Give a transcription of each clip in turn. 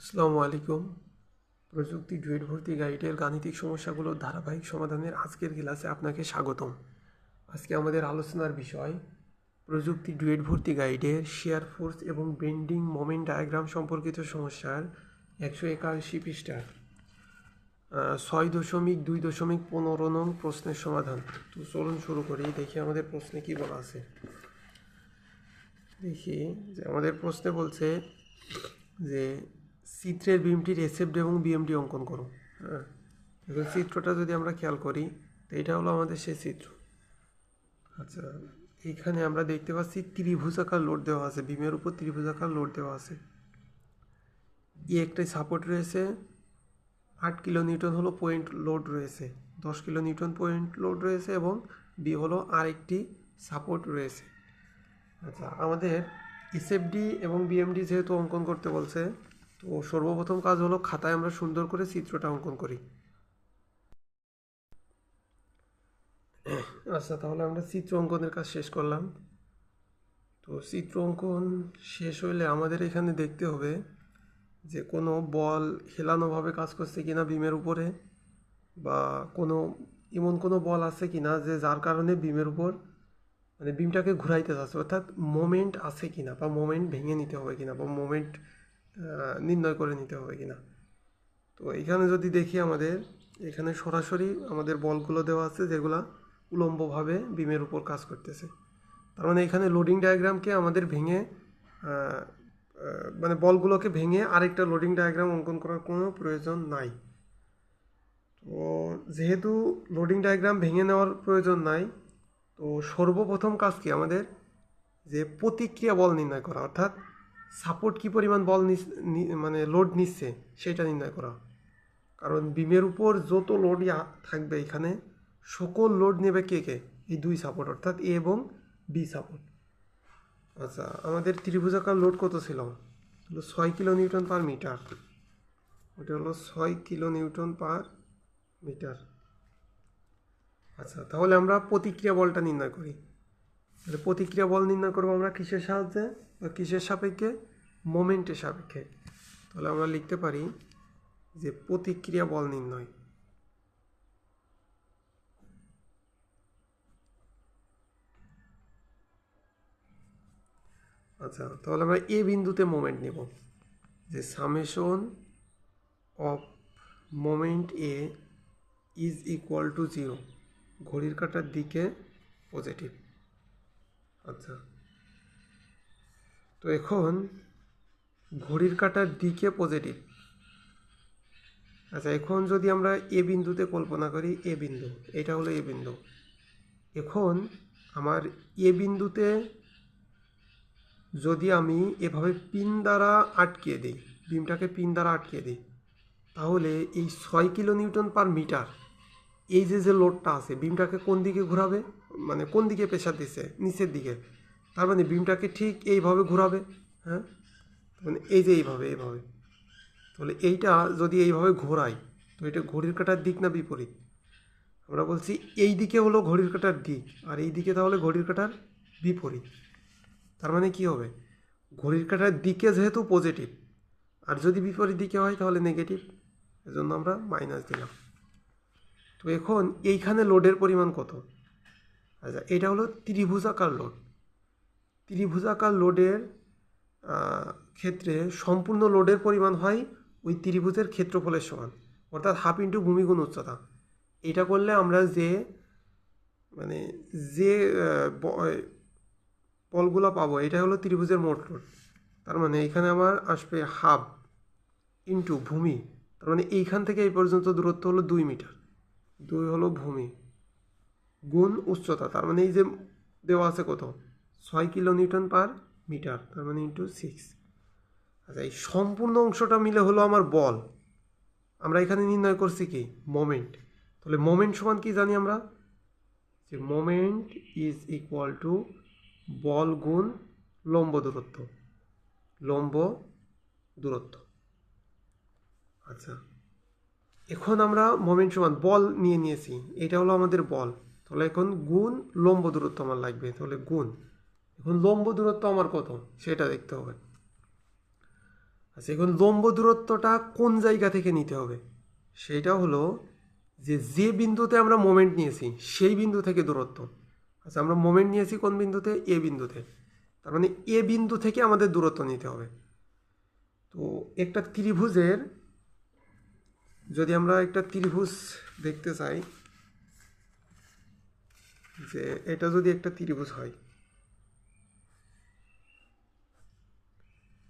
আসসালামু আলাইকুম। প্রযুক্তি ডুয়েট ভর্তি গাইডের গাণিতিক সমস্যাগুলোর ধারাবাহিক সমাধানের আজকের ক্লাসে আপনাকে স্বাগতম। আজকে আমাদের আলোচনার বিষয়, প্রযুক্তি ডুয়েট ভর্তি গাইডের শেয়ার ফোর্স এবং বেন্ডিং মোমেন্ট ডায়াগ্রাম সম্পর্কিত সমস্যার একশো একাশি পৃষ্ঠার ছয় দশমিক দুই দশমিক পনেরো নং প্রশ্নের সমাধান। তো চলুন শুরু করি, দেখি আমাদের প্রশ্নে কি বলা আছে। দেখি যে আমাদের প্রশ্নে বলছে যে চিত্রের বিমটির এসএফডি এবং বিএমডি অঙ্কন করো হ্যাঁ এখন চিত্রটা যদি আমরা খেয়াল করি, তো এটা হলো আমাদের সেই চিত্র। আচ্ছা এইখানে আমরা দেখতে পাচ্ছি ত্রিভুজাকার লোড দেওয়া আছে, বিমের উপর ত্রিভুজাকার লোড দেওয়া আছে। ই একটাই সাপোর্ট রয়েছে। আট কিলো নিউটন হলো পয়েন্ট লোড রয়েছে, দশ কিলো নিউটন পয়েন্ট লোড রয়েছে এবং বি হলো আরেকটি সাপোর্ট রয়েছে। আচ্ছা আমাদের এসএফডি এবং বিএমডি যেহেতু অঙ্কন করতে বলছে তো সর্বপ্রথম কাজ হলো খাতায় আমরা সুন্দর করে চিত্রটা অঙ্কন করি। আচ্ছা তাহলে আমরা চিত্র অঙ্কনের কাজ শেষ করলাম। তো চিত্র অঙ্কন শেষ হইলে আমাদের এখানে দেখতে হবে যে কোনো বল হেলানোভাবে কাজ করছে কিনা বিমের উপরে বা কোনো, এমন কোনো বল আছে কিনা যে যার কারণে বিমের উপর মানে বিমটাকে ঘুরাইতে যাচ্ছে, অর্থাৎ মোমেন্ট আছে কিনা বা মোমেন্ট ভেঙে নিতে হবে কিনা বা মোমেন্ট নির্ণয় করে নিতে হবে কিনা। তো এখানে যদি দেখি আমাদের, এখানে সরাসরি আমাদের বলগুলো দেওয়া আছে যেগুলা উলম্বভাবে বিমের উপর কাজ করতেছে। তার মানে এখানে লোডিং ডায়াগ্রামকে আমাদের ভেঙে মানে বলগুলোকে ভেঙে আরেকটা লোডিং ডায়াগ্রাম অঙ্কন করার কোনো প্রয়োজন নাই। তো যেহেতু লোডিং ডায়াগ্রাম ভেঙে নেওয়ার প্রয়োজন নাই, তো সর্বপ্রথম কাজ কি আমাদের? যে প্রতিক্রিয়া বল নির্ণয় করা, অর্থাৎ সাপোর্ট কি পরিমাণ বল মানে লোড নিচ্ছে, সেটা নির্ণয় করা। কারণ বিমের উপর যত লোড থাকবে এখানে, সকল লোড নেবে কে কে? এই দুই সাপোর্ট অর্থাৎ এ এবং বি সাপোর্ট আচ্ছা আমাদের ত্রিভুজাকার লোড কত ছিল? হলো ছয় কিলো নিউটন পার মিটার। ওটা হলো ছয় কিলো নিউটন পার মিটার। আচ্ছা তাহলে আমরা প্রতিক্রিয়া বলটা নির্ণয় করি। তাহলে প্রতিক্রিয়া বল নির্ণয় করব আমরা কিসের সাহায্যে? বা কিসের সাপেক্ষে? মোমেন্টের সাপেক্ষে। তাহলে আমরা লিখতে পারি যে প্রতিক্রিয়া বল নির্ণয়। আচ্ছা তাহলে আমরা এ বিন্দুতে মোমেন্ট নেব। যে summation of moment A is equal to zero. ঘড়ির কাঁটার দিকে পজিটিভ। আচ্ছা। তো এখন ঘড়ির কাঁটার দিকে পজিটিভ আচ্ছা এখন যদি আমরা এ বিন্দুতে কল্পনা করি, এ বিন্দু, এটা হলো এ বিন্দু। এখন আমার এ বিন্দুতে যদি আমি এভাবে পিন দ্বারা আটকিয়ে দিই, বিমটাকে পিন দ্বারা আটকিয়ে দিই, তাহলে এই ছয় কিলো নিউটন পার মিটার, এই যে যে লোডটা আছে, বিমটাকে কোন দিকে ঘোরাবে? মানে কোন দিকে প্রেশার দিচ্ছে নিচের দিকে। তার মানে বিমটাকে ঠিক এইভাবে ঘোরাবে হ্যাঁ? মানে এই যে এইভাবে এইভাবে। তাহলে এইটা যদি এইভাবে ঘোরাই তো এটা ঘড়ির কাটার দিক না বিপরীত? আমরা বলছি এই দিকে হলো ঘড়ির কাটার দিক, আর এই দিকে তাহলে ঘড়ির কাটার বিপরীত। তার মানে কি হবে? ঘড়ির কাটার দিকে যেহেতু পজিটিভ আর যদি বিপরীত দিকে হয় তাহলে নেগেটিভ এজন্য আমরা মাইনাস দিলাম। তো এখন এইখানে লোডের পরিমাণ কত? আচ্ছা এটা হলো ত্রিভুজাকার লোড ত্রিভুজাকার লোডের ক্ষেত্রে সম্পূর্ণ লোডের পরিমাণ হয় ওই ত্রিভুজের ক্ষেত্রফলের সমান, অর্থাৎ হাফ ইন্টু ভূমিগুণ উচ্চতা। এটা করলে আমরা যে মানে যে বলগুলো পাবো, এটা হলো ত্রিভুজের মোট লোড। তার মানে এখানে আমার আসবে হাফ ইন্টু ভূমি, তার মানে এইখান থেকে এই পর্যন্ত দূরত্ব হলো দুই মিটার। দুই হলো ভূমি, গুণ উচ্চতা, তার মানে এই যে দেওয়া আছে কত? ছয় কিলো নিউটন পার মিটার, তার মানে ইন্টু সিক্স আচ্ছা এই সম্পূর্ণ অংশটা মিলে হলো আমার বল। আমরা এখানে নির্ণয় করছি কি? মোমেন্ট তাহলে মোমেন্ট সমান কি জানি আমরা? যে মোমেন্ট ইজ ইকুয়াল টু বল গুণ লম্ব দূরত্ব। লম্ব দূরত্ব। আচ্ছা এখন আমরা মোমেন্ট সমান বল নিয়ে নিয়েছি। এটা হলো আমাদের বল। তাহলে এখন গুণ লম্ব দূরত্ব আমার লাগবে। তাহলে গুণ। এখন লম্ব দূরত্ব আমার কত? সেটা দেখতে হবে। আচ্ছা এখন লম্ব দূরত্বটা কোন জায়গা থেকে নিতে হবে? সেইটা হলো যে যে বিন্দুতে আমরা মোমেন্ট নিয়েছি, সেই বিন্দু থেকে দূরত্ব। আচ্ছা আমরা মোমেন্ট নিয়েছি কোন বিন্দুতে? এ বিন্দুতে। তার মানে এ বিন্দু থেকে আমাদের দূরত্ব নিতে হবে। তো একটা ত্রিভুজের, যদি আমরা একটা ত্রিভুজ দেখতে চাই, যে এটা যদি একটা ত্রিভুজ হয় যে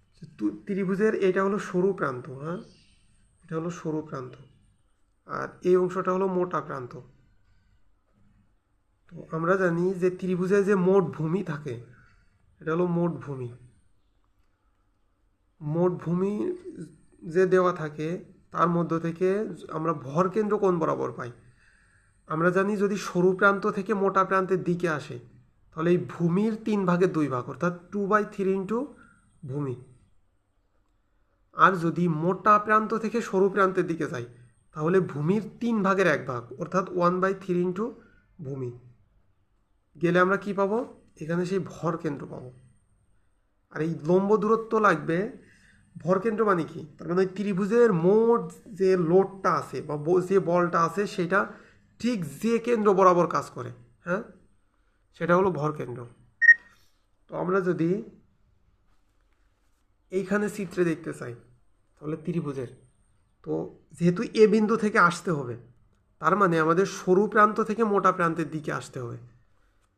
তু- ত্রিভুজের এটা হলো সরু প্রান্ত হ্যাঁ? এটা হলো সরু প্রান্ত। আর এই অংশটা হলো মোটা প্রান্ত। তো আমরা জানি যে ত্রিভুজের যে মোট ভূমি থাকে, এটা হলো মোট ভূমি। মোট ভূমি যে দেওয়া থাকে, তার মধ্য থেকে আমরা ভর কেন্দ্র কোন বরাবর পাই? আমরা জানি যদি সরু প্রান্ত থেকে মোটা প্রান্তের দিকে আসে, তাহলে এই ভূমির তিন ভাগের দুই ভাগ, অর্থাৎ টু বাই থ্রি ইন্টু ভূমি। আর যদি মোটা প্রান্ত থেকে সরু প্রান্তের দিকে যাই, তাহলে ভূমির তিন ভাগের এক ভাগ, অর্থাৎ ওয়ান বাই থ্রি ইন্টু ভূমি। গেলে আমরা কি পাবো? এখানে সেই ভর কেন্দ্র পাবো। আর এই লম্ব দূরত্ব লাগবে, ভর কেন্দ্র মানে কি? তার মানে ওই ত্রিভুজের মোট যে লোডটা আছে বা যে বলটা আছে, সেটা ঠিক যে কেন্দ্র বরাবর কাজ করে হ্যাঁ? সেটা হলো ভর কেন্দ্র। তো আমরা যদি এইখানে চিত্রে দেখতে চাই। তাহলে ত্রিভুজের। তো যেহেতু এ বিন্দু থেকে আসতে হবে, তার মানে আমাদের সরু প্রান্ত থেকে মোটা প্রান্তের দিকে আসতে হবে।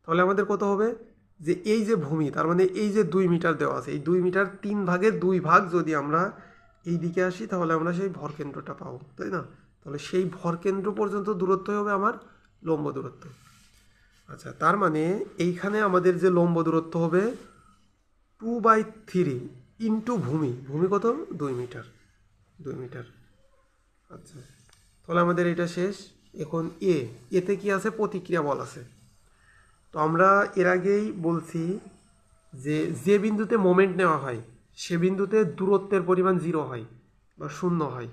তাহলে আমাদের কত হবে? যে এই যে ভূমি, তার মানে এই যে দুই মিটার দেওয়া আছে, এই দুই মিটার তিন ভাগের দুই ভাগ যদি আমরা এই দিকে আসি, তাহলে আমরা সেই ভর কেন্দ্রটা পাবো, তাই না? তাহলে সেই ভর কেন্দ্র পর্যন্ত দূরত্বই হবে আমার লম্ব দূরত্ব। আচ্ছা তার মানে এইখানে আমাদের যে লম্ব দূরত্ব হবে টু বাই থ্রি ইন্টু ভূমি ভূমি কত? দুই মিটার দুই মিটার। আচ্ছা তাহলে আমাদের এটা শেষ। এখন এ, এতে কি আছে? প্রতিক্রিয়া বল আছে। তো আমরা এর আগেই বলছি যে যে বিন্দুতে মোমেন্ট নেওয়া হয়, সে বিন্দুতে দূরত্বের পরিমাণ জিরো হয় বা শূন্য হয়।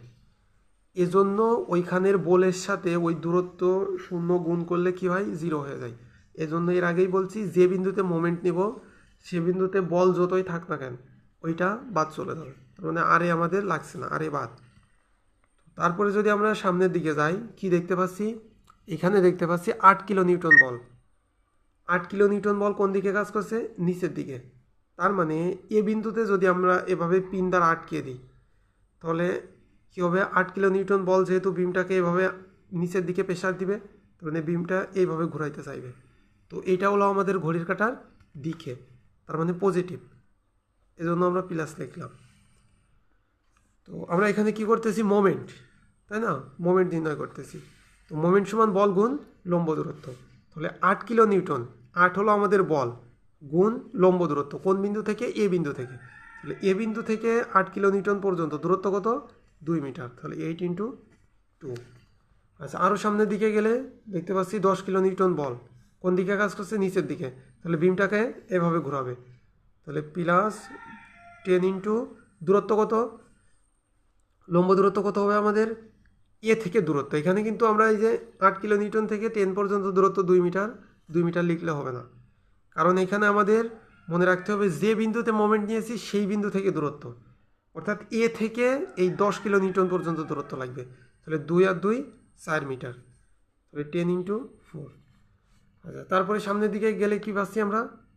এজন্য ওইখানের বলের সাথে ওই দূরত্ব শূন্য গুণ করলে কি হয়? জিরো হয়ে যায়। এজন্য এর আগেই বলছি, যে বিন্দুতে মোমেন্ট নিব, সে বিন্দুতে বল যতই থাক না কেন ওইটা বাদ চলে যাবে মানে আরে আমাদের লাগছে না, আরে বাদ। তারপরে যদি আমরা সামনের দিকে যাই, কি দেখতে পাচ্ছি? এখানে দেখতে পাচ্ছি আট কিলো নিউটন বল। আট কিলো নিউটন বল কোন দিকে কাজ করছে? নিচের দিকে। তার মানে এ বিন্দুতে যদি আমরা এভাবে পিন দ্বারা আটকে দিই, তাহলে কী হবে? আট কিলো নিউটন বল যেহেতু বিমটাকে এভাবে নিচের দিকে প্রেশার দিবে, তার মানে বিমটা এইভাবে ঘুরাইতে চাইবে। তো এটা হলো আমাদের ঘড়ির কাঁটার দিকে, তার মানে পজিটিভ এজন্য আমরা প্লাস লিখলাম। তো আমরা এখানে কি করতেছি? মোমেন্ট তাই না? মোমেন্ট নির্ণয় করতেছি। তো মোমেন্ট সমান বল গুণ লম্ব দূরত্ব। তাহলে আট কিলো নিউটন, আট হলো আমাদের বল গুণ লম্ব দূরত্ব। কোন বিন্দু থেকে? এ বিন্দু থেকে। তাহলে এ বিন্দু থেকে আট কিলো নিউটন পর্যন্ত, দূরত্ব কত? দুই মিটার। তাহলে এইট ইন্টু টু আচ্ছা আরও সামনের দিকে গেলে দেখতে পাচ্ছি দশ কিলো নিউটন বল। কোন দিকে কাজ করছে? নিচের দিকে। তাহলে বিমটাকে এভাবে ঘোরাবে। তাহলে প্লাস টেন ইন্টু দূরত্ব কত? লম্ব দূরত্ব কত হবে আমাদের? এ থেকে দূরত্ব। এখানে কিন্তু আমরা এই যে আট কিলো নিউটন থেকে টেন পর্যন্ত দূরত্ব দুই মিটার দুই মিটার লিখলে হবে না। কারণ এখানে আমাদের মনে রাখতে হবে যে বিন্দুতে মোমেন্ট নিয়েছি, সেই বিন্দু থেকে দূরত্ব। অর্থাৎ এ থেকে এই দশ কিলো নিউটন পর্যন্ত দূরত্ব লাগবে। তাহলে দুই আর দুই, চার মিটার। তাহলে টেন ইন্টু ফোর। আচ্ছা তারপরে সামনের দিকে গেলে কি পাচ্ছি আমরা?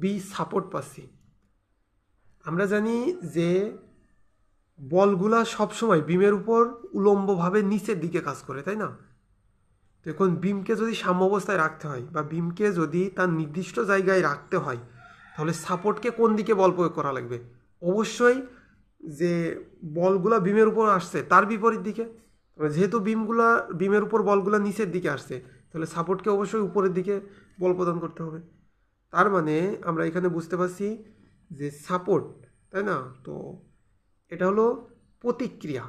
বি সাপোর্ট পাচ্ছি আমরা জানি যে বলগুলা সবসময় বিমের উপর উলম্বভাবে নিচের দিকে কাজ করে, তাই না? তো এখন বিমকে যদি সাম্য অবস্থায় রাখতে হয় বা বিমকে যদি তার নির্দিষ্ট জায়গায় রাখতে হয়, তাহলে সাপোর্টকে কোন দিকে বল প্রয়োগ করা লাগবে? অবশ্যই যে বলগুলা বিমের উপর আসছে, তার বিপরীত দিকে। যেহেতু বিমগুলা, বিমের উপর বলগুলা নিচের দিকে আসছে, তাহলে সাপোর্টকে অবশ্যই উপরের দিকে বল প্রদান করতে হবে। তার মানে আমরা এখানে বুঝতে পারছি যে সাপোর্ট তাই না? তো এটা হলো প্রতিক্রিয়া।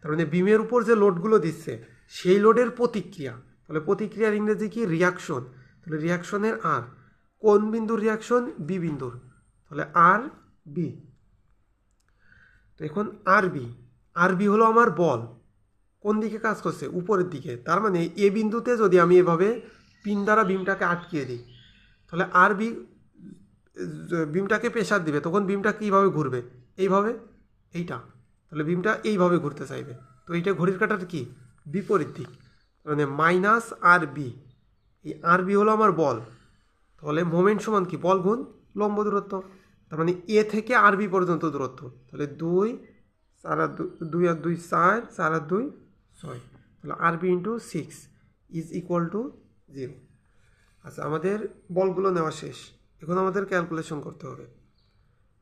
তার মানে বিমের উপর যে লোডগুলো দিচ্ছে, সেই লোডের প্রতিক্রিয়া। তাহলে প্রতিক্রিয়ার ইংরেজি কি? রিয়াকশন তাহলে রিয়াকশনের আর কোন বিন্দুর রিয়াকশন বি বিন্দুর। তাহলে আর বি তো এখন আর বি আর বি হলো আমার বল। কোন দিকে কাজ করছে? উপরের দিকে। তার মানে এ বিন্দুতে যদি আমি এভাবে পিন দ্বারা বিমটাকে আটকিয়ে দিই তাহলে আর বি, বিমটাকে প্রেশার দিবে, তখন বিমটা কীভাবে ঘুরবে? এইভাবে? এইটা। তাহলে বিমটা এইভাবে ঘুরতে চাইবে। তো এইটা ঘড়ির কাটার কি? বিপরীত দিক। মানে মাইনাস আর বি এই আর বি হলো আমার বল। তাহলে মোমেন্ট সমান কি? বল গুণ লম্ব দূরত্ব। তার মানে এ থেকে আর বি পর্যন্ত দূরত্ব। তাহলে দুই, চার আর দুই আর দুই চার চার আর দুই ছয়। তাহলে R B into six is equal to zero আচ্ছা আমাদের বলগুলো নেওয়া শেষ। এখন আমাদের ক্যালকুলেশন করতে হবে।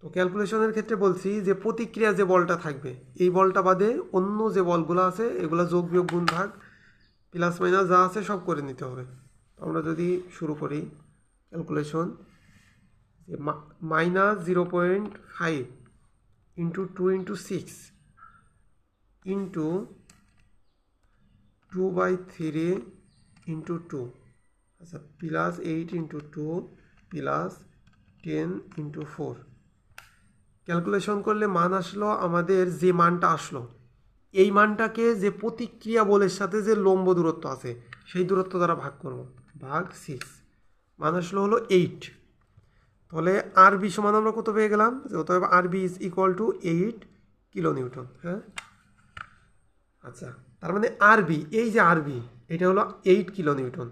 তো ক্যালকুলেশনের ক্ষেত্রে বলছি যে প্রতিক্রিয়া যে বলটা থাকবে, এই বলটা বাদে অন্য যে বলগুলো আছে, এগুলো যোগ বিয়োগ গুণ ভাগ প্লাস মাইনাস যা আছে সব করে নিতে হবে। আমরা যদি শুরু করি calculation minus zero point five into two into six into two by three into two আচ্ছা plus eight into two plus ten into four calculation করলে মান আসলো, আমাদের যে মানটা আসলো, এই মানটাকে যে প্রতিক্রিয়া বলের সাথে যে লম্ব দূরত্ব আছে, সেই দূরত্ব দ্বারা ভাগ করব। ভাগ সিক্স মান আসলো হলো এইট তাহলে আর বি সমান আমরা কত পেয়ে গেলাম? অতএব R B is equal to eight kilo newton হ্যাঁ? আচ্ছা তার মানে আর বি এই যে আর বি এটা হলো এইট কিলো নিউটন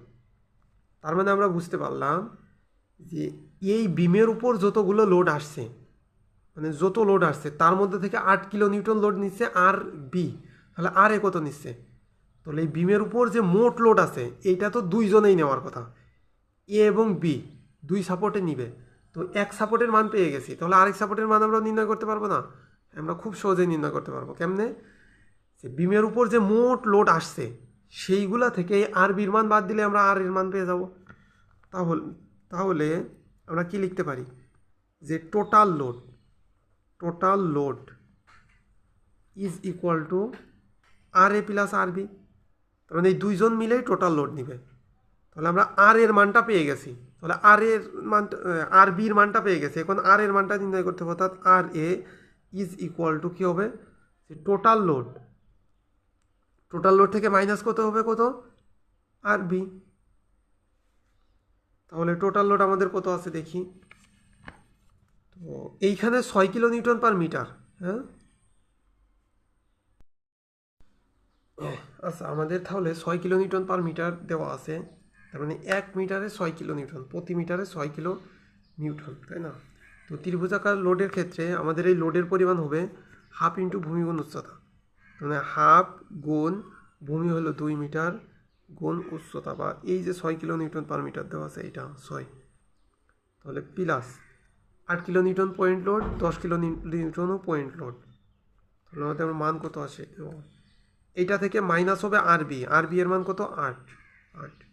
তার মানে আমরা বুঝতে পারলাম যে এই বিমের উপর যতগুলো লোড আসছে মানে যত লোড আসছে, তার মধ্যে থেকে আট কিলো নিউটন লোড নিচ্ছে আর বি তাহলে আর এ কত নিচ্ছে? তাহলে এই বিমের উপর যে মোট লোড আছে, এইটা তো দুইজনেই নেওয়ার কথা। এ এবং বি দুই সাপোর্টে নিবে। তো এক সাপোর্টের মান পেয়ে গেছি, তাহলে আরেক সাপোর্টের মান আমরা নির্ণয় করতে পারব না? আমরা খুব সহজেই নির্ণয় করতে পারব। কেমনে? যে বিমের উপর যে মোট লোড আসছে সেইগুলা থেকে আর বির মান বাদ দিলে আমরা আর এর মান পেয়ে যাব। তাহলে তাহলে আমরা কি লিখতে পারি? যে total load total load is equal to R A plus R B তার মানে এই দুইজন মিলেই টোটাল লোড নিবে। তাহলে আমরা আর এর মানটা পেয়ে গেছি। তাহলে আর এর মানটা আর বির মানটা পেয়ে গেছি। এখন আর এর মানটা নির্ণয় করতে হবে। অর্থাৎ R A is equal to কী হবে? টোটাল লোড টোটাল লোড থেকে মাইনাস কত হবে কত? আর বি তাহলে টোটাল লোড আমাদের কত আছে দেখি? তো এইখানে ছয় কিলো নিউটন পার মিটার হ্যাঁ? আচ্ছা আমাদের তাহলে ছয় কিলো নিউটন পার মিটার দেওয়া আছে। তার মানে এক মিটারে ছয় কিলো নিউটন প্রতি মিটারে ছয় কিলো নিউটন তাই না? তো ত্রিভুজাকার লোডের ক্ষেত্রে আমাদের এই লোডের পরিমাণ হবে হাফ ইন্টু ভূমিগুণ উচ্চতা। মানে হাফ গুণ ভূমি হলো দুই মিটার গুণ উচ্চতা বা এই যে ছয় কিলো নিউটন পার মিটার দেওয়া আছে এইটা ছয়। তাহলে প্লাস আট কিলো নিউটন পয়েন্ট লোড দশ কিলো নিউ- নিউটনও পয়েন্ট লোড তাহলে আমাদের আমার মান কত ও, এইটা থেকে মাইনাস হবে আর বি আর বি এর মান কত? আট। আট।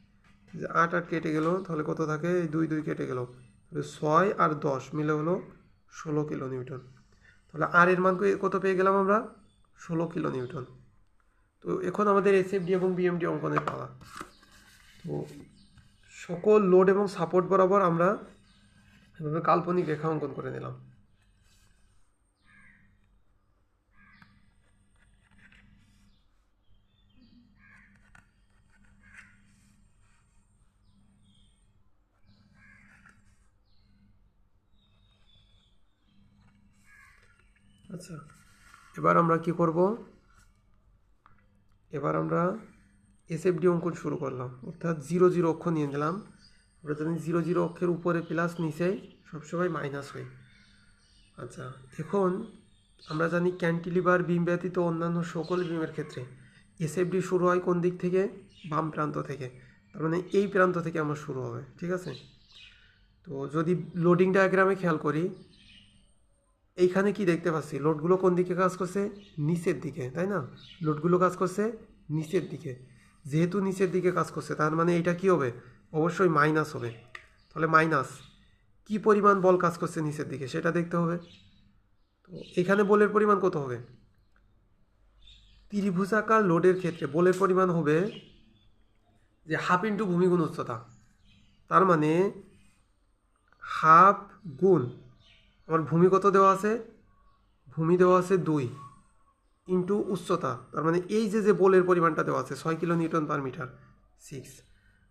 যে আট আট কেটে গেল তাহলে কত থাকে? এই দুই দুই কেটে গেল। তাহলে ছয় আর দশ মিলে হলো ষোলো কিলো নিউটন তাহলে আর এর মান কত পেয়ে গেলাম আমরা? ষোলো কিলো নিউটন। তো এখন আমাদের এসএফডি এবং বিএমডি অঙ্কনের পাওয়া। তো সকল লোড এবং সাপোর্ট বরাবর আমরা এভাবে কাল্পনিক রেখা অঙ্কন করে নিলাম। আচ্ছা। এবার আমরা কি করব? এবার আমরা এসএফডি অঙ্কন শুরু করলাম। অর্থাৎ জিরো জিরো অক্ষ নিয়ে নিলাম। আমরা জানি জিরো জিরো অক্ষের উপরে প্লাস নিচে সবসময় মাইনাস হয়। আচ্ছা এখন আমরা জানি ক্যান্টিলিভার বিম ব্যতীত অন্যান্য সকল বিমের ক্ষেত্রে এসএফডি শুরু হয় কোন দিক থেকে? বাম প্রান্ত থেকে। তার মানে এই প্রান্ত থেকে আমার শুরু হবে, ঠিক আছে? তো যদি লোডিং ডায়াগ্রামে খেয়াল করি এইখানে কি দেখতে পাচ্ছি? লোডগুলো কোন দিকে কাজ করছে? নিচের দিকে, তাই না? লোডগুলো কাজ করছে নিচের দিকে। যেহেতু নিচের দিকে কাজ করছে, তার মানে এটা কি হবে? অবশ্যই মাইনাস হবে। তাহলে মাইনাস। কি পরিমাণ বল কাজ করছে নিচের দিকে, সেটা দেখতে হবে। তো এখানে বলের পরিমাণ কত হবে? ত্রিভুজাকার লোডের ক্ষেত্রে বলের পরিমাণ হবে যে হাফ ইন্টু ভূমিগুণ উচ্চতা। তার মানে হাফ গুণ আমার ভূমি কত দেওয়া আছে? ভূমি দেওয়া আছে দুই ইন্টু উচ্চতা। তার মানে এই যে যে বলের পরিমাণটা দেওয়া আছে, ছয় kilo newton per metre six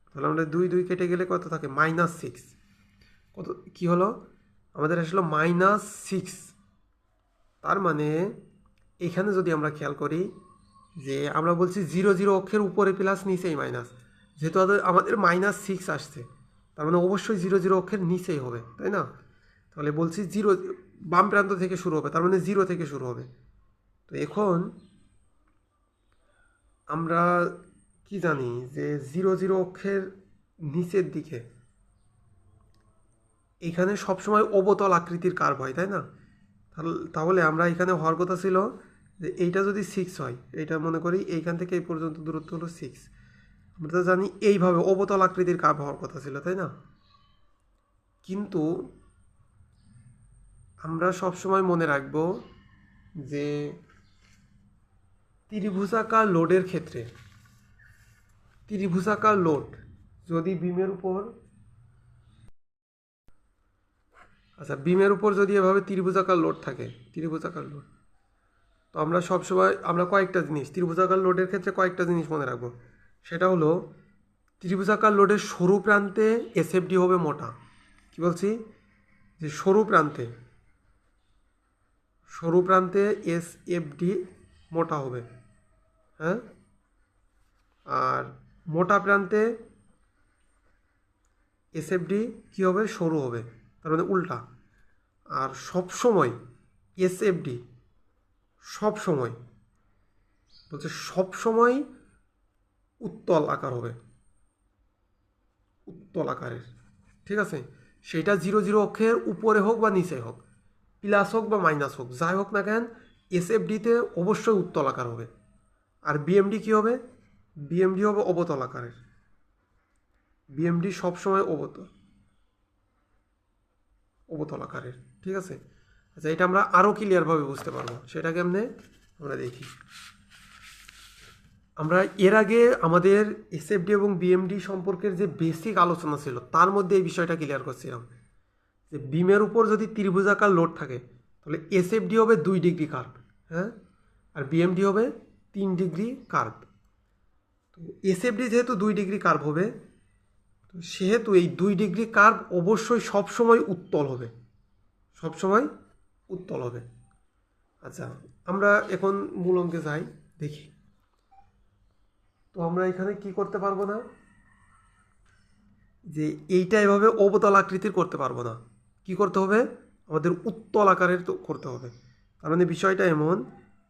তাহলে আমাদের দুই দুই কেটে গেলে কত থাকে? মাইনাস সিক্স কত, কী হলো? আমাদের আসলো মাইনাস সিক্স তার মানে এখানে যদি আমরা খেয়াল করি যে আমরা বলছি জিরো জিরো অক্ষের উপরে প্লাস নিচেই মাইনাস যেহেতু আমাদের মাইনাস সিক্স আসছে, তার মানে অবশ্যই জিরো জিরো অক্ষের নিচেই হবে, তাই না? তাহলে বলছি জিরো বাম প্রান্ত থেকে শুরু হবে, তার মানে জিরো থেকে শুরু হবে। তো এখন আমরা কি জানি যে জিরো জিরো অক্ষের নিচের দিকে এখানে সবসময় অবতল আকৃতির কার্ভ হয়, তাই না? তাহলে- আমরা এখানে হওয়ার কথা ছিল যে এইটা যদি সিক্স হয় এইটা মনে করি এইখান থেকে এই পর্যন্ত দূরত্ব হলো সিক্স আমরা তো জানি এইভাবে অবতল আকৃতির কার্ভ হওয়ার কথা ছিল, তাই না? কিন্তু আমরা সবসময় মনে রাখব যে ত্রিভুজাকার লোডের ক্ষেত্রে, ত্রিভুজাকার লোড যদি বিমের উপর আচ্ছা বিমের উপর যদি এভাবে ত্রিভুজাকার লোড থাকে, ত্রিভুজাকার লোড, তো আমরা সবসময়, আমরা কয়েকটা জিনিস, ত্রিভুজাকার লোডের ক্ষেত্রে কয়েকটা জিনিস মনে রাখব। সেটা হলো, ত্রিভুজাকার লোডের সরু প্রান্তে এসএফডি হবে মোটা। কি বলছি? যে সরু প্রান্তে সরু প্রান্তে এসএফডি মোটা হবে হ্যাঁ? আর মোটা প্রান্তে এসএফডি কী হবে? সরু হবে, তার মানে উল্টা। আর সব সময় এসএফডি সব সময় বলছে সব সময় উত্তল আকার হবে, উত্তল আকারের, ঠিক আছে? সেটা জিরো জিরো অক্ষের উপরে হোক বা নিচে হোক। প্লাস হোক বা মাইনাস হোক, যাই হোক না কেন এসএফডিতে অবশ্যই উত্তল আকার হবে। আর বিএমডি কী হবে? বিএমডি হবে অবতল আকারের। বিএমডি সবসময় অবতল অবতল আকারের, ঠিক আছে? আচ্ছা এটা আমরা আরও ক্লিয়ারভাবে বুঝতে পারব। সেটা কেমনে? আমরা দেখি। আমরা এর আগে আমাদের এসএফডি এবং বিএমডি সম্পর্কের যে বেসিক আলোচনা ছিল, তার মধ্যে এই বিষয়টা ক্লিয়ার করছিলাম। যে বিমের উপর যদি ত্রিভুজাকার লোড থাকে, তাহলে এসএফডি হবে দুই ডিগ্রি কার্ভ হ্যাঁ? আর বিএমডি হবে তিন ডিগ্রি কার্ভ তো এসএফডি যেহেতু দুই ডিগ্রি কার্ভ হবে, তো সেহেতু এই দুই ডিগ্রি কার্ভ অবশ্যই সবসময় উত্তল হবে। সবসময় উত্তল হবে। আচ্ছা আমরা এখন মূল অঙ্কে যাই, দেখি। তো আমরা এখানে কি করতে পারব না? যে এইটা এভাবে অবতল আকৃতির করতে পারব না। কি করতে হবে? আমাদের উত্তল আকারের তো করতে হবে। তার মানে বিষয়টা এমন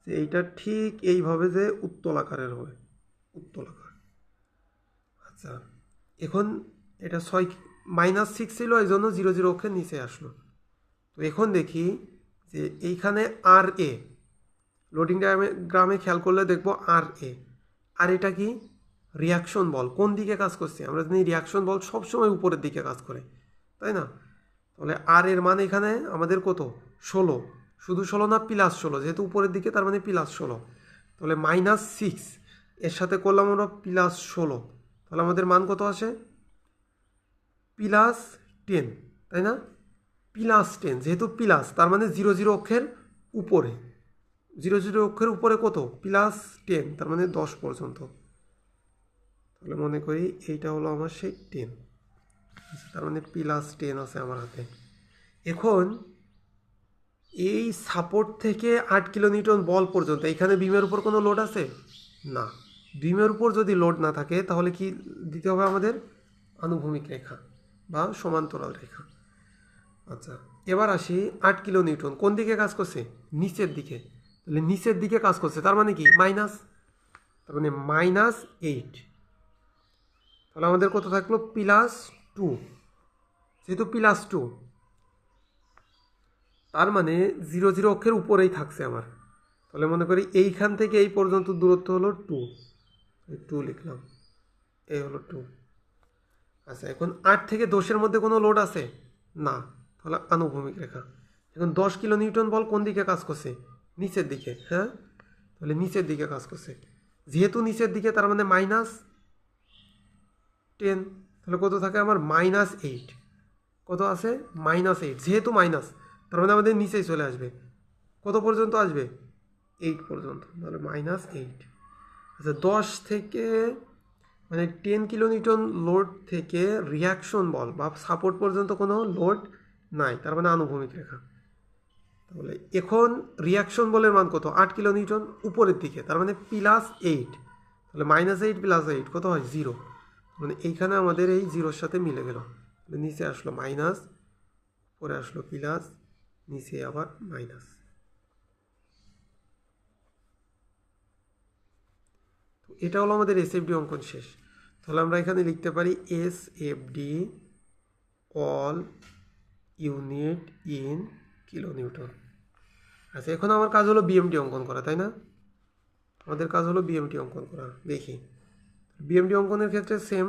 যে এইটা ঠিক এইভাবে যে উত্তল আকারের হবে। উত্তল আকার। আচ্ছা এখন এটা ছয় মাইনাস সিক্স ছিল এই জন্য জিরো জিরো অক্ষের নিচে আসলো। তো এখন দেখি যে এইখানে আর এ লোডিং গ্রামে খেয়াল করলে দেখব আর এ আর এটা কি? রিয়াকশন বল কোন দিকে কাজ করছে? আমরা জানি রিয়াকশন বল সবসময় উপরের দিকে কাজ করে, তাই না? তাহলে আর এর মান এখানে আমাদের কত? ষোলো। শুধু ষোলো না প্লাস ষোলো, যেহেতু উপরের দিকে তার মানে প্লাস ষোলো। তাহলে মাইনাস সিক্স এর সাথে করলাম আমরা প্লাস ষোলো। তাহলে আমাদের মান কত আসে? প্লাস টেন তাই না? প্লাস টেন যেহেতু প্লাস তার মানে জিরো জিরো অক্ষের উপরে। জিরো জিরো অক্ষের উপরে কত? প্লাস টেন তার মানে দশ পর্যন্ত। তাহলে মনে করি এইটা হলো আমার সেই টেন তার মানে প্লাস টেন আছে আমার হাতে। এখন এই সাপোর্ট থেকে আট কিলোমিটার বল পর্যন্ত, এখানে বিমের উপর কোনো লোড আছে? না। বিমের উপর যদি লোড না থাকে, তাহলে কি দিতে হবে আমাদের? আনুভূমিক রেখা বা সমান্তরাল রেখা। আচ্ছা এবার আসি আট কিলো নিউটন কোন দিকে কাজ করছে? নিচের দিকে। তাহলে নিচের দিকে কাজ করছে, তার মানে কি? মাইনাস তার মানে মাইনাস এইট তাহলে আমাদের কত থাকল? প্লাস টু, যেহেতু প্লাস টু তার মানে জিরো জিরো অক্ষের উপরেই থাকছে আমার। তাহলে মনে করি এইখান থেকে এই পর্যন্ত দূরত্ব হলো টু টু লিখলাম। এই হলো টু আচ্ছা এখন আট থেকে দশের মধ্যে কোনো লোড আছে? না। তাহলে আনুভূমিক রেখা। এখন দশ কিলো নিউটন বল কোন দিকে কাজ করছে? নিচের দিকে হ্যাঁ? তাহলে নিচের দিকে কাজ করছে। যেহেতু নিচের দিকে, তার মানে মাইনাস টেন তাহলে কত থাকে আমার মাইনাস এইট কত আছে? মাইনাস এইট যেহেতু মাইনাস তার মানে আমাদের নিচেই চলে আসবে। কত পর্যন্ত আসবে? এইট পর্যন্ত। তাহলে মাইনাস এইট আচ্ছা দশ থেকে মানে টেন কিলোনিউটন লোড থেকে রিয়াকশন বল বা সাপোর্ট পর্যন্ত কোনো লোড নাই। তার মানে আনুভূমিক রেখা। তাহলে এখন রিয়াকশন বলের মান কত? আট কিলো নিউটন উপরের দিকে। তার মানে প্লাস এইট তাহলে মাইনাস এইট প্লাস এইট কত হয়? জিরো মানে এইখানে আমাদের এই জিরোর সাথে মিলে গেল। নিচে আসলো মাইনাস, পরে আসলো প্লাস, নিচে আবার মাইনাস। তো এটা হলো আমাদের এস অঙ্কন শেষ। তাহলে আমরা এখানে লিখতে পারি S F D all unit in kilo newton আচ্ছা এখন আমার কাজ হলো বিএমটি অঙ্কন করা, তাই না? আমাদের কাজ হলো বিএমটি অঙ্কন করা, দেখি। বিএমটি অঙ্কনের ক্ষেত্রে সেম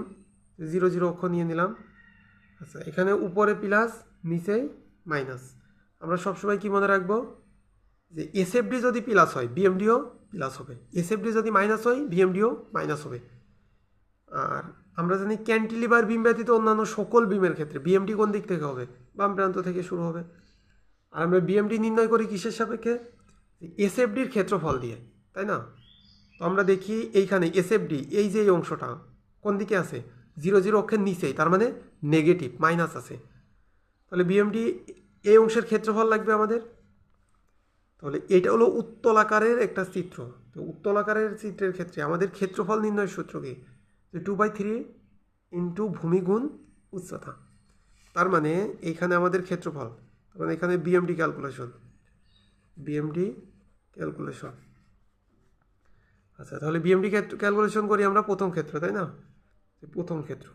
জিরো জিরো অক্ষর নিয়ে নিলাম। আচ্ছা এখানে উপরে প্লাস নিচে মাইনাস আমরা সবসময় কি মনে রাখব? যে এসএফডি যদি প্লাস হয় বিএমডিও প্লাস হবে। এসএফডি যদি মাইনাস হয় বিএমডিও মাইনাস হবে। আর আমরা জানি ক্যান্টিলিভার বিম ব্যতীত অন্যান্য সকল বিমের ক্ষেত্রে বিএমডি কোন দিক থেকে হবে? বাম প্রান্ত থেকে শুরু হবে। আর আমরা বিএমডি নির্ণয় করি কিসের সাপেক্ষে? এসএফডির ক্ষেত্রফল দিয়ে, তাই না? তো আমরা দেখি এইখানে এসএফডি এই যে এই অংশটা, কোন দিকে আছে? জিরো জিরো অক্ষের নিচেই, তার মানে নেগেটিভ মাইনাস আছে। তাহলে বিএমডি এই অংশের ক্ষেত্রফল লাগবে আমাদের? তাহলে এটা হলো উত্তলাকারের একটা চিত্র। তো উত্তলাকারের চিত্রের ক্ষেত্রে আমাদের ক্ষেত্রফল নির্ণয়ের সূত্র কি? যে টু বাই থ্রি ইন্টু ভূমিগুণ উচ্চতা। তার মানে এইখানে আমাদের ক্ষেত্রফল, তার মানে এখানে বিএমডি ক্যালকুলেশন বিএমডি ক্যালকুলেশন আচ্ছা তাহলে বিএমডি ক্যালকুলেশন করি আমরা প্রথম ক্ষেত্র, তাই না? প্রথম ক্ষেত্র।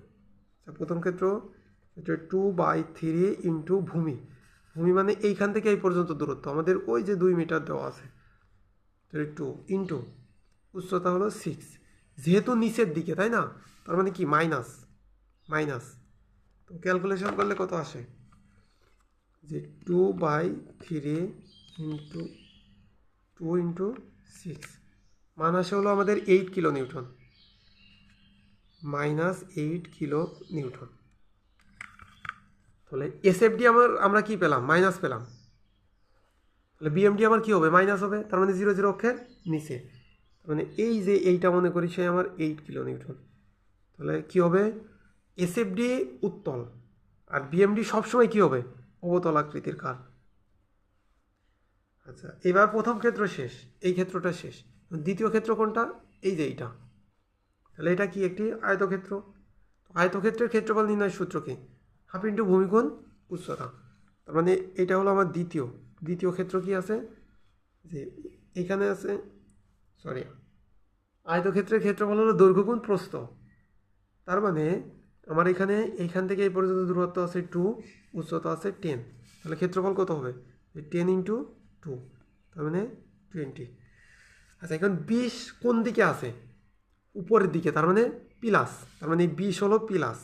আচ্ছা প্রথম ক্ষেত্র এটা টু বাই থ্রি ইন্টু ভূমি। ভূমি মানে এইখান থেকে এই পর্যন্ত দূরত্ব। আমাদের ওই যে দুই মিটার দেওয়া আছে টু ইন্টু উচ্চতা হলো সিক্স যেহেতু নিচের দিকে, তাই না? তার মানে কি? মাইনাস মাইনাস তো ক্যালকুলেশন করলে কত আসে? যে two by three into two into six মান আসে হলো আমাদের eight kilo newton. Minus eight kilo newton. তাহলে এসএফডি আমার, আমরা কি পেলাম? মাইনাস পেলাম। তাহলে বিএমডি আমার কি হবে? মাইনাস হবে। তার মানে জিরো জিরো অক্ষের নিচে। তার মানে এই যে এইটা মনে করি, সে আমার এইট কিলো নিউটন। তাহলে কি হবে? এসএফডি উত্তল। আর বিএমডি সবসময় কি হবে? অবতলাকৃতির কার। আচ্ছা এবার প্রথম ক্ষেত্র শেষ। এই ক্ষেত্রটা শেষ। দ্বিতীয় ক্ষেত্র কোনটা? এই যে এইটা। তাহলে এটা কি একটি আয়তক্ষেত্র? আয়তক্ষেত্রের ক্ষেত্রফল নির্ণয়ের সূত্র কি? হাফ ইন্টু ভূমিকোণ উচ্চতা। তার মানে এটা হলো আমার দ্বিতীয়। দ্বিতীয় ক্ষেত্র কি আছে? যে এখানে আছে সরি আয়তক্ষেত্রের ক্ষেত্রফল হলো দৈর্ঘ্যগুণ প্রস্থ। তার মানে আমার এখানে এইখান থেকে এই পর্যন্ত দূরত্ব আছে টু উচ্চতা আছে টেন তাহলে ক্ষেত্রফল কত হবে? টেন ইন্টু টু তার মানে টোয়েন্টি আচ্ছা এখন বিশ কোন দিকে আছে? উপরের দিকে, তার মানে প্লাস, তার মানে বিশ হলো প্লাস।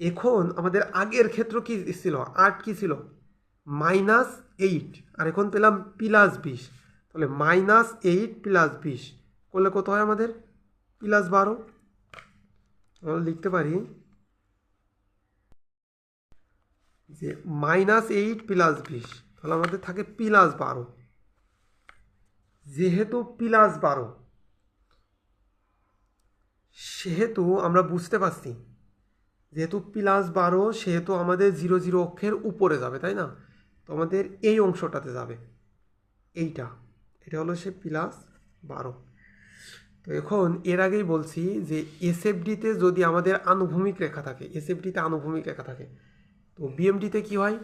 এখন আমাদের আগের ক্ষেত্র কি ছিল? আট কি ছিল? Minus eight. আর এখন পেলাম প্লাস বিশ তাহলে মাইনাস এইট প্লাস বিশ করলে কত হয় আমাদের? প্লাস বারো। লিখতে পারি যে মাইনাস এইট প্লাস বিশ তাহলে আমাদের থাকে প্লাস বারো। যেহেতু প্লাস বারো, সেহেতু আমরা বুঝতে পারছি, যেহেতু প্লাস বারো, সেহেতু আমাদের জিরো জিরো অক্ষের উপরে যাবে, তাই না? তো আমাদের এই অংশটাতে যাবে, এইটা, এটা হলো সে প্লাস বারো। তো এখন এর আগেই বলছি যে এসএফডিতে যদি আমাদের আনুভূমিক রেখা থাকে এসএফডিতে আনুভূমিক রেখা থাকে, তো বিএমডিতে কি হয়?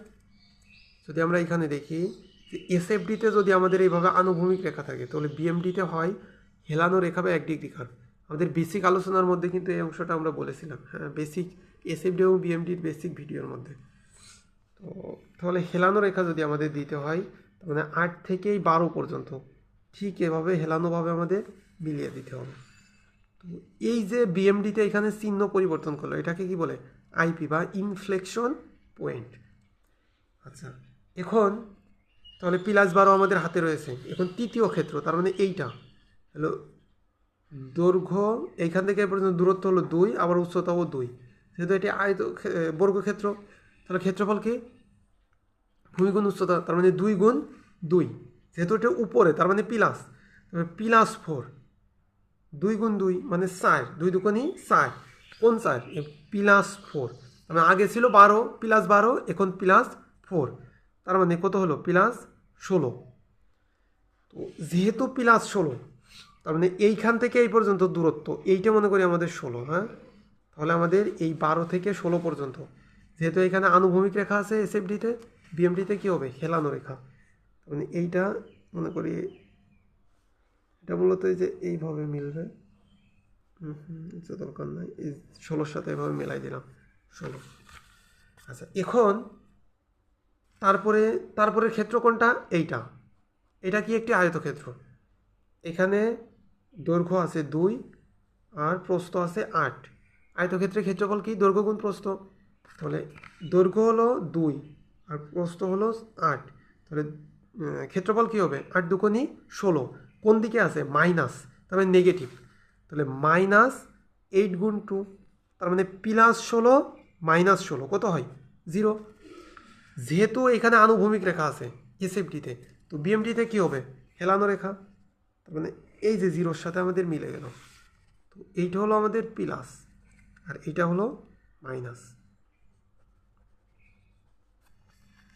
যদি আমরা এখানে দেখি এসএফডিতে যদি আমাদের এইভাবে আনুভূমিক রেখা থাকে, তাহলে বিএমডিতে হয় হেলানো রেখা বা এক ডিগ্রি কার্ভ আমাদের বেসিক আলোচনার মধ্যে কিন্তু এই অংশটা আমরা বলেছিলাম হ্যাঁ বেসিক এসএফডি এবং বিএমডির বেসিক ভিডিওর মধ্যে। তো তাহলে হেলানো রেখা যদি আমাদের দিতে হয় মানে আট থেকেই বারো পর্যন্ত ঠিক এভাবে হেলানোভাবে আমাদের মিলিয়ে দিতে হবে। তো এই যে বিএমডিতে এখানে চিহ্ন পরিবর্তন করল, এটাকে কি বলে? আইপি বা ইনফ্লেকশন পয়েন্ট আচ্ছা এখন তাহলে প্লাস বারো আমাদের হাতে রয়েছে। এখন তৃতীয় ক্ষেত্র, তার মানে এইটা। হলো দৈর্ঘ্য এইখান থেকে পর্যন্ত দূরত্ব হলো দুই, আবার উচ্চতাও দুই। যেহেতু এটি আয়ত ক্ষে- বর্গক্ষেত্র তাহলে ক্ষেত্রফল কি? ভূমিগুণ উচ্চতা, তার মানে দুই গুণ দুই। যেহেতু এটা উপরে, তার মানে প্লাস। প্লাস ফোর, দুই গুণ দুই মানে চার, দুই দুকোনি চার। কোন চার? Plus four. মানে আগে ছিল বারো, প্লাস বারো, এখন প্লাস ফোর। তার মানে কত হলো? প্লাস ষোলো। তো যেহেতু প্লাস ষোলো, তার মানে এইখান থেকে এই পর্যন্ত দূরত্ব, এইটা মনে করি আমাদের ষোলো হ্যাঁ? তাহলে আমাদের এই বারো থেকে ষোলো পর্যন্ত। যেহেতু এখানে আনুভূমিক রেখা আছে এসএফডিতে বিএমডিতে কী হবে? হেলানো রেখা। মানে এইটা মনে করি, এটা মূলত এই যে এইভাবে মিলবে। হুম দরকার নাই। এই ষোলোর সাথে এভাবে মেলাই দিলাম। ষোলো। আচ্ছা এখন তারপরে তারপরে ক্ষেত্র কোনটা? এইটা। এটা কি একটি আয়তক্ষেত্র? এখানে দৈর্ঘ্য আছে দুই আর প্রস্থ আছে আট। আয়তক্ষেত্রের ক্ষেত্রফল কি? দৈর্ঘ্য গুণ প্রস্থ। তাহলে দৈর্ঘ্য হলো দুই আর প্রস্থ হলো আট। তাহলে ক্ষেত্রফল কী হবে? আট দুকোনি ষোলো। কোন দিকে আছে? মাইনাস। তার মানে নেগেটিভ। তাহলে মাইনাস এইট গুণ টু। তার মানে প্লাস ষোলো, মাইনাস ষোলো। কত হয়? জিরো। যেহেতু এখানে আনুভূমিক রেখা আছে এসএফডিতে তো বিএমডিতে কী হবে? হেলানো রেখা। তার মানে এই যে জিরোর সাথে আমাদের মিলে গেল। তো এইটা হলো আমাদের প্লাস, আর এইটা হলো মাইনাস।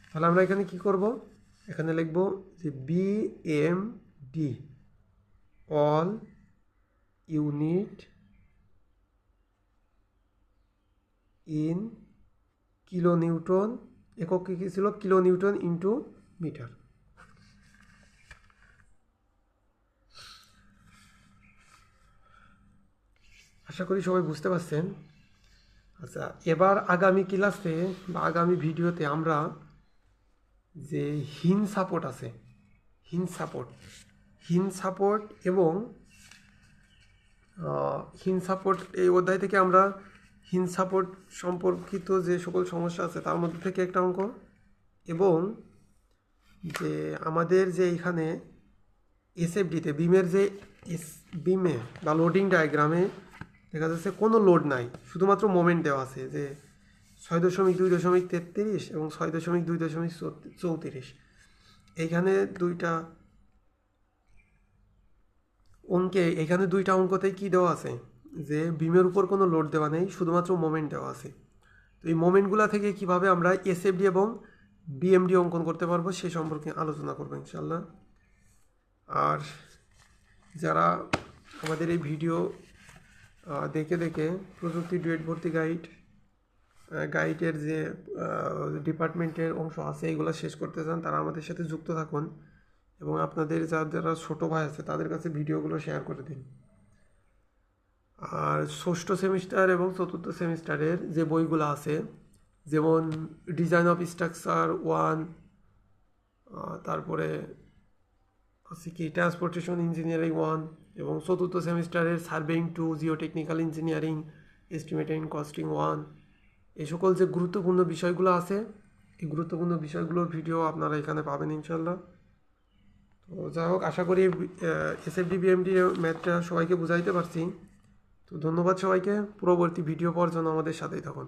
তাহলে আমরা এখানে কি করব? এখানে লিখব যে B M D all unit in kilo newton একক কী ছিল? Kilo newton into metre. আশা করি সবাই বুঝতে পারছেন। আচ্ছা এবার আগামী ক্লাসে বা আগামী ভিডিওতে আমরা যে হিন সাপোর্ট আছে, হিন সাপোর্ট হিন সাপোর্ট এবং হিন সাপোর্ট এই অধ্যায় থেকে আমরা হিন সাপোর্ট সম্পর্কিত যে সকল সমস্যা আছে, তার মধ্যে থেকে একটা অঙ্ক। এবং যে আমাদের যে এখানে এসএফডিতে বিমের যে এস বিমে বা লোডিং ডায়াগ্রামে দেখা যাচ্ছে কোনো লোড নাই। শুধুমাত্র মোমেন্ট দেওয়া আছে যে ছয় দশমিক দুই দশমিক তেত্রিশ এবং ছয় দশমিক দুই দশমিক চৌত্রিশ। এইখানে দুইটা অঙ্কে, এখানে দুইটা অঙ্কতেই কি দেওয়া আছে? যে বিমের উপর কোনো লোড দেওয়া নেই, শুধুমাত্র মোমেন্ট দেওয়া আছে। তো এই মোমেন্টগুলো থেকে কীভাবে আমরা এসএফডি এবং বিএমডি অঙ্কন করতে পারব সে সম্পর্কে আলোচনা করব ইনশাল্লাহ আর যারা আমাদের এই ভিডিও দেখে দেখে প্রযুক্তি ডুয়েট ভর্তি গাইড গাইডের যে ডিপার্টমেন্টের অংশ আছে, এগুলো শেষ করতে চান, তারা আমাদের সাথে যুক্ত থাকুন এবং আপনাদের যারা যারা ছোটো ভাই আছে, তাদের কাছে ভিডিওগুলো শেয়ার করে দিন। আর ষষ্ঠ সেমিস্টার এবং চতুর্থ সেমিস্টারের যে বইগুলো আছে, যেমন ডিজাইন অফ স্ট্রাকচার ওয়ান তারপরে আছে কি ট্রান্সপোর্টেশন ইঞ্জিনিয়ারিং ওয়ান এবং চতুর্থ সেমিস্টারের surveying two geo technical engineering estimating costing one এই সকল যে গুরুত্বপূর্ণ বিষয়গুলো আছে, এই গুরুত্বপূর্ণ বিষয়গুলোর ভিডিও আপনারা এখানে পাবেন ইনশাল্লাহ তো যাই হোক, আশা করি এস এফ ডি বিএমডি ম্যাথটা সবাইকে বুঝাইতে পারছি। তো ধন্যবাদ সবাইকে। পরবর্তী ভিডিও পাওয়ার জন্য আমাদের সাথেই থাকুন।